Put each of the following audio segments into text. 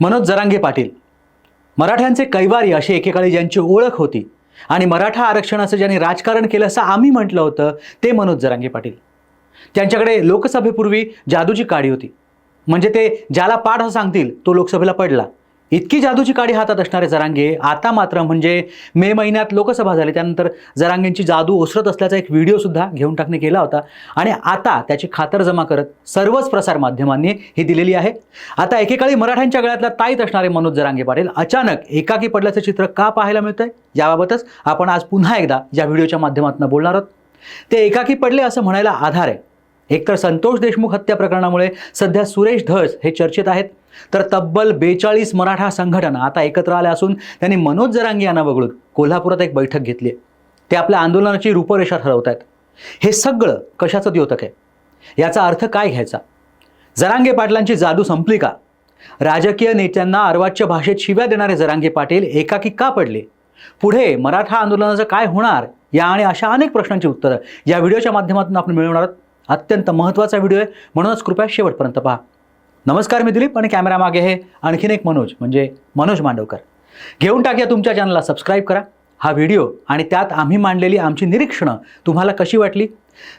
मनोज जरांगे पाटील. मराठ्यांचे कैवारी अशी एकेकाळी ज्यांची ओळख होती आणि मराठा आरक्षणाचं ज्यांनी राजकारण केलं असं आम्ही म्हटलं होतं ते मनोज जरांगे पाटील. त्यांच्याकडे लोकसभेपूर्वी जादूची काडी होती. म्हणजे ते ज्याला पाठ सांगतील तो लोकसभेला पडला. इतकी जादूची काडी हातात असणारे जरांगे आता मात्र म्हणजे मे महिन्यात लोकसभा झाली. त्यानंतर जरांगेंची जादू ओसरत असल्याचा एक व्हिडिओसुद्धा घेऊन टाकणे केला होता. आणि आता त्याची खातर जमा करत सर्वच प्रसार माध्यमांनी ही दिलेली आहे. आता एकेकाळी मराठ्यांच्या गळ्यातला ताईत असणारे मनोज जरांगे पाटील अचानक एकाकी पडल्याचं चित्र का पाहायला मिळतंय? याबाबतच आपण आज पुन्हा एकदा या व्हिडिओच्या माध्यमातून बोलणार आहोत. ते एकाकी पडले असं म्हणायला आधार आहे. एकतर संतोष देशमुख हत्या प्रकरणामुळे सध्या सुरेश धस हे चर्चेत आहेत. तर तब्बल बेचाळीस मराठा संघटना आता एकत्र आल्या असून त्यांनी मनोज जरांगे यांना वगळून कोल्हापुरात एक बैठक घेतली. आहे ते आपल्या आंदोलनाची रूपरेषा ठरवत आहेत. हे सगळं कशाचं द्योतक आहे? याचा अर्थ काय घ्यायचा? जरांगे पाटलांची जादू संपली का? राजकीय नेत्यांना अर्वाच्य भाषेत शिव्या देणारे जरांगे पाटील एकाकी का पडले? पुढे मराठा आंदोलनाचं काय होणार? या आणि अशा अनेक प्रश्नांची उत्तरं या व्हिडिओच्या माध्यमातून आपण मिळवणार अत्यंत महत्त्वाचा व्हिडिओ आहे. म्हणूनच कृपया शेवटपर्यंत पहा. नमस्कार मी दिलीप आणि कॅमेरा मागे आहे आणखीन एक मनोज म्हणजे मनोज मांडवकर. घेऊन टाकूया तुमच्या चॅनलला सबस्क्राईब करा. हा व्हिडिओ आणि त्यात आम्ही मांडलेली आमची निरीक्षणं तुम्हाला कशी वाटली?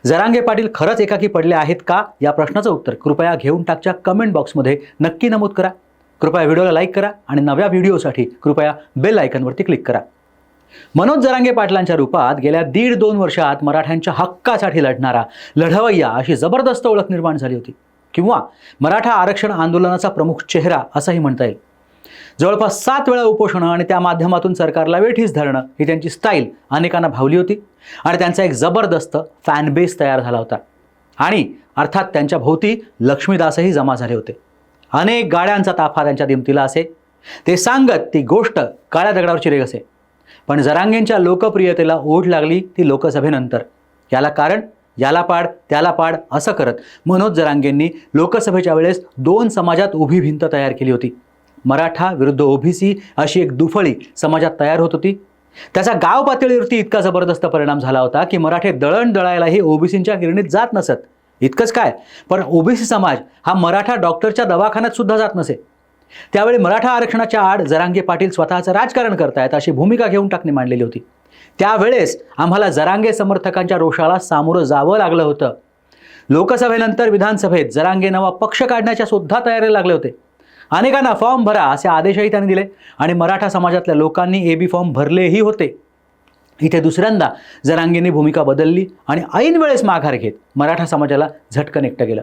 जरांगे पाटील खरंच एकाकी पडले आहेत का? या प्रश्नाचं उत्तर कृपया घेऊन टाकच्या कमेंट बॉक्समध्ये नक्की नमूद करा. कृपया व्हिडिओला लाईक करा आणि नव्या व्हिडिओसाठी कृपया बेल आयकनवरती क्लिक करा. मनोज जरांगे पाटलांच्या रूपात गेल्या दीड दोन वर्षात मराठ्यांच्या हक्कासाठी लढणारा लढवय्या अशी जबरदस्त ओळख निर्माण झाली होती. किंवा मराठा आरक्षण आंदोलनाचा प्रमुख चेहरा असंही म्हणता येईल. जवळपास सात वेळा उपोषणं आणि त्या माध्यमातून सरकारला वेठीस धरणं ही त्यांची स्टाईल अनेकांना भावली होती आणि त्यांचा एक जबरदस्त फॅन बेस तयार झाला होता. आणि अर्थात त्यांच्या भोवती लक्ष्मीदासही जमा झाले होते. अनेक गाड्यांचा ताफा त्यांच्या दिमतीला असे. ते सांगत ती गोष्ट काळ्या दगडावरची रेग असे. पण जरांगेंच्या लोकप्रियतेला ओढ लागली ती लोकसभेनंतर. याला कारण याला पाड त्याला पाड असं करत मनोज जरांगेंनी लोकसभेच्या वेळेस दोन समाजात उभी भिंत तयार केली होती. मराठा विरुद्ध ओबीसी अशी एक दुफळी समाजात तयार होत होती. त्याचा गाव पातळीवरती इतका जबरदस्त परिणाम झाला होता की मराठे दळण दळायलाही ओबीसींच्या गिरणीत जात नसत. इतकंच काय? पण ओबीसी समाज हा मराठा डॉक्टरच्या दवाखान्यात सुद्धा जात नसे. त्यावेळी मराठा आरक्षणाच्या आड जरांगे पाटील स्वतःचं राजकारण करतायत अशी भूमिका घेऊन टाकणे मांडलेली होती. त्यावेळेस आम्हाला जरांगे समर्थकांच्या रोषाला सामोरं जावं लागलं होतं. लोकसभेनंतर विधानसभेत जरांगे नवा पक्ष काढण्याच्या सुद्धा तयारीला लागले होते. अनेकांना फॉर्म भरा असे आदेशही त्यांनी दिले आणि मराठा समाजातल्या लोकांनी ए बी फॉर्म भरलेही होते. इथे दुसऱ्यांदा जरांगेंनी भूमिका बदलली आणि ऐन वेळेस माघार घेत मराठा समाजाला झटकन एकटं गेलं.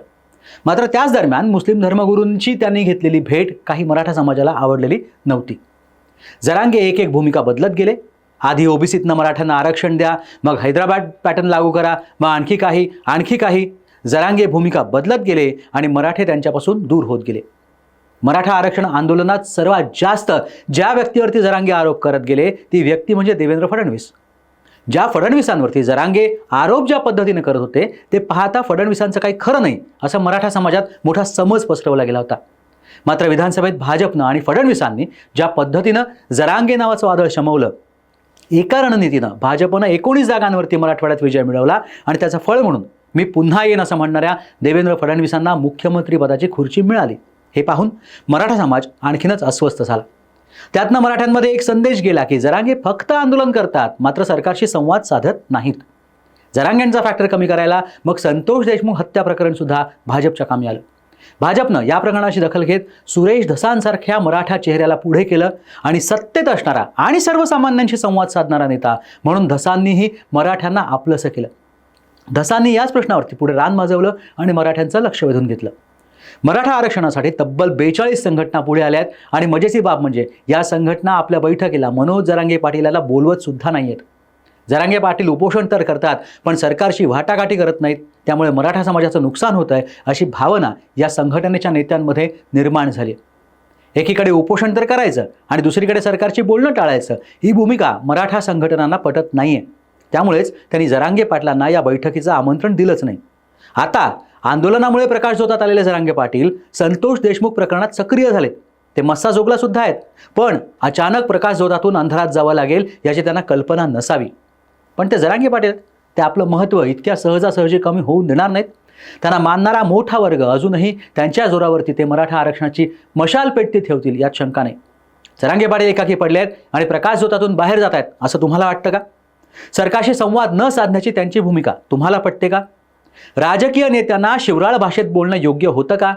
मात्र त्याच दरम्यान मुस्लिम धर्मगुरूंची त्यांनी घेतलेली भेट काही मराठा समाजाला आवडलेली नव्हती. जरांगे एक एक भूमिका बदलत गेले. आधी ओबीसीतनं मराठ्यांना आरक्षण द्या मग हैदराबाद पॅटर्न लागू करा मग आणखी काही आणखी काही. जरांगे भूमिका बदलत गेले आणि मराठे त्यांच्यापासून दूर होत गेले. मराठा आरक्षण आंदोलनात सर्वात जास्त ज्या व्यक्तीवरती जरांगे आरोप करत गेले ती व्यक्ती म्हणजे देवेंद्र फडणवीस. ज्या फडणवीसांवरती जरांगे आरोप ज्या पद्धतीने करत होते ते पाहता फडणवीसांचं काही खरं नाही असं मराठा समाजात मोठा समज पसरवला गेला होता. मात्र विधानसभेत भाजपनं आणि फडणवीसांनी ज्या पद्धतीनं जरांगे नावाचं वादळ शमवलं एका रणनीतीनं भाजपनं एकोणीस जागांवरती मराठवाड्यात विजय मिळवला आणि त्याचं फळ म्हणून मी पुन्हा येईन असं म्हणणाऱ्या देवेंद्र फडणवीसांना मुख्यमंत्रीपदाची खुर्ची मिळाली. हे पाहून मराठा समाज आणखीनच अस्वस्थ झाला. त्यातनं मराठ्यांमध्ये एक संदेश गेला की जरांगे फक्त आंदोलन करतात मात्र सरकारशी संवाद साधत नाहीत. जरांगेंचा फॅक्टर कमी करायला मग संतोष देशमुख हत्या प्रकरण सुद्धा भाजपच्या कामी आलं. भाजपनं या प्रकरणाची दखल घेत सुरेश धसांसारख्या मराठा चेहऱ्याला पुढे केलं आणि सत्तेत असणारा आणि सर्वसामान्यांशी संवाद साधणारा नेता म्हणून धसांनीही मराठ्यांना आपलंसं केलं. धसांनी याच प्रश्नावरती पुढे रान माजवलं आणि मराठ्यांचं लक्ष वेधून घेतलं. मराठा आरक्षणासाठी तब्बल बेचाळीस संघटना पुढे आल्या आहेत आणि मजेची बाब म्हणजे या संघटना आपल्या बैठकीला मनोज जरांगे पाटील याला बोलवत सुद्धा नाही आहेत जरांगे पाटील उपोषण तर करतात पण सरकारशी वाटाघाटी करत नाहीत. त्यामुळे मराठा समाजाचं नुकसान होत आहे अशी भावना या संघटनेच्या नेत्यांमध्ये निर्माण झाली एकीकडे उपोषण तर करायचं आणि दुसरीकडे सरकारची बोलणं टाळायचं ही भूमिका मराठा संघटनांना पटत नाही आहे त्यामुळेच त्यांनी जरांगे पाटलांना या बैठकीचं आमंत्रण दिलंच नाही. आता आंदोलनामुळे प्रकाश जोतात आलेले जरांगे पाटील संतोष देशमुख प्रकरणात सक्रिय झाले ते मस्सा जोगला सुद्धा आहेत. पण अचानक प्रकाश जोतातून अंधारात जावं लागेल याची त्यांना कल्पना नसावी. पण ते जरांगे पाटील आहेत. ते आपलं महत्त्व इतक्या सहजासहजी कमी होऊन देणार नाहीत. त्यांना मानणारा मोठा वर्ग अजूनही त्यांच्या जोरावरती ते मराठा आरक्षणाची मशाल पेटती ठेवतील यात शंका नाही. जरांगे पाटील एकाकी पडले आहेत आणि प्रकाश जोतातून बाहेर जात आहेत असं तुम्हाला वाटतं का? सरकारशी संवाद न साधण्याची त्यांची भूमिका तुम्हाला पटते का? राजकीय नेत्यांना शिवराळ भाषेत बोलणं योग्य होतं का?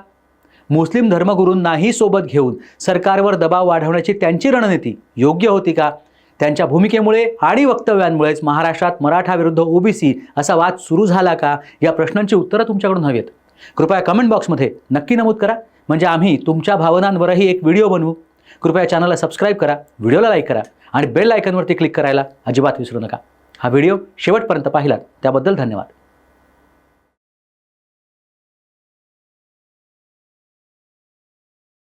मुस्लिम धर्मगुरूंनाही सोबत घेऊन सरकारवर दबाव वाढवण्याची त्यांची रणनीती योग्य होती का? त्यांच्या भूमिकेमुळे आणि वक्तव्यांमुळेच महाराष्ट्रात मराठा विरुद्ध ओबीसी असा वाद सुरू झाला का? या प्रश्नांची उत्तरं तुमच्याकडून हवी आहेत कृपया कमेंट बॉक्समध्ये नक्की नमूद करा. म्हणजे आम्ही तुमच्या भावनांवरही एक व्हिडिओ बनवू. कृपया चॅनलला सबस्क्राईब करा व्हिडिओला लाईक करा आणि बेल आयकनवरती क्लिक करायला अजिबात विसरू नका. हा व्हिडिओ शेवटपर्यंत पाहिलात त्याबद्दल धन्यवाद.